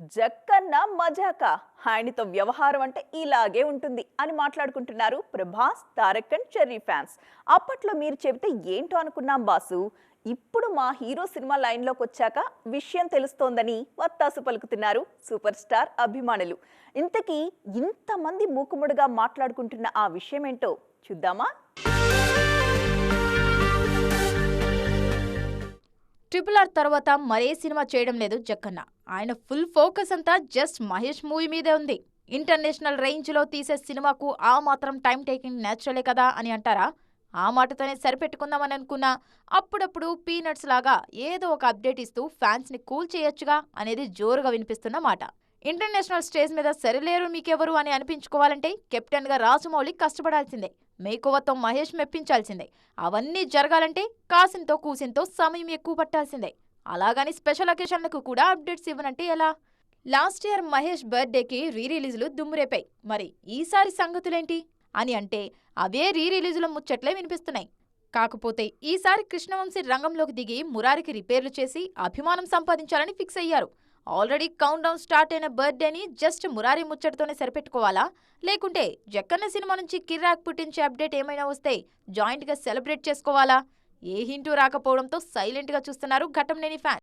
జక్కన్న మజాక. ఆయనతో వ్యవహారం అంటే ఇలాగే ఉంటుంది అని మాట్లాడుకుంటున్నారు ప్రభాస్ తారక్ అండ్ చెర్రీ ఫ్యాన్స్. అప్పట్లో మీరు చెబితే ఏంటో అనుకున్నాం బాసు. ఇప్పుడు మా హీరో సినిమా లైన్లోకి వచ్చాక విషయం తెలుస్తోందని వత్తాసు పలుకుతున్నారు సూపర్ స్టార్ అభిమానులు. ఇంతకీ ఇంతమంది మూకుముడుగా మాట్లాడుకుంటున్న ఆ విషయం ఏంటో చూద్దామా? ట్రిపుల్ ఆర్ తర్వాత మరే సినిమా చేయడం లేదు జక్కన్న. ఆయన ఫుల్ ఫోకస్ అంతా జస్ట్ మహేష్ మూవీ మీదే ఉంది. ఇంటర్నేషనల్ రేంజ్లో తీసే సినిమాకు ఆ మాత్రం టైం టేకింగ్ నేచురలే కదా అని అంటారా? ఆ మాటతోనే సరిపెట్టుకుందామని అనుకున్నా. అప్పుడప్పుడు పీనట్స్ లాగా ఏదో ఒక అప్డేట్ ఇస్తూ ఫ్యాన్స్ని కూల్ చేయొచ్చుగా అనేది జోరుగా వినిపిస్తున్న మాట. ఇంటర్నేషనల్ స్టేజ్ మీద సరిలేరు మీకెవరు అని అనిపించుకోవాలంటే కెప్టెన్గా రాజమౌళి కష్టపడాల్సిందే. మేకువతో మహేష్ మెప్పించాల్సిందే. అవన్నీ జరగాలంటే కాసింతో కూసింతో సమయం ఎక్కువ పట్టాల్సిందే. అలాగని స్పెషల్ అకేషన్లకు కూడా అప్డేట్స్ ఇవ్వనంటే ఎలా? లాస్ట్ ఇయర్ మహేష్ బర్త్డేకి రీ రిలీజులు దుమ్మురేపాయి. మరి ఈసారి సంగతులేంటి? అని అంటే అవే రీ రిలీజుల ముచ్చట్లే వినిపిస్తున్నాయి. కాకపోతే ఈసారి కృష్ణవంశీ రంగంలోకి దిగి మురారికి రిపేర్లు చేసి అభిమానం సంపాదించాలని ఫిక్స్ అయ్యారు. ఆల్రెడీ కౌంట్ డౌన్ స్టార్ట్ అయిన బర్త్డేని జస్ట్ మురారి ముచ్చటతోనే సరిపెట్టుకోవాలా? లేకుంటే జక్కన్న సినిమా నుంచి కిర్రాక్ పుట్టించే అప్డేట్ ఏమైనా వస్తే జాయింట్గా సెలబ్రేట్ చేసుకోవాలా? ఏ హింటూ రాకపోవడంతో సైలెంట్గా చూస్తున్నారు ఘటంనేని ఫ్యాన్.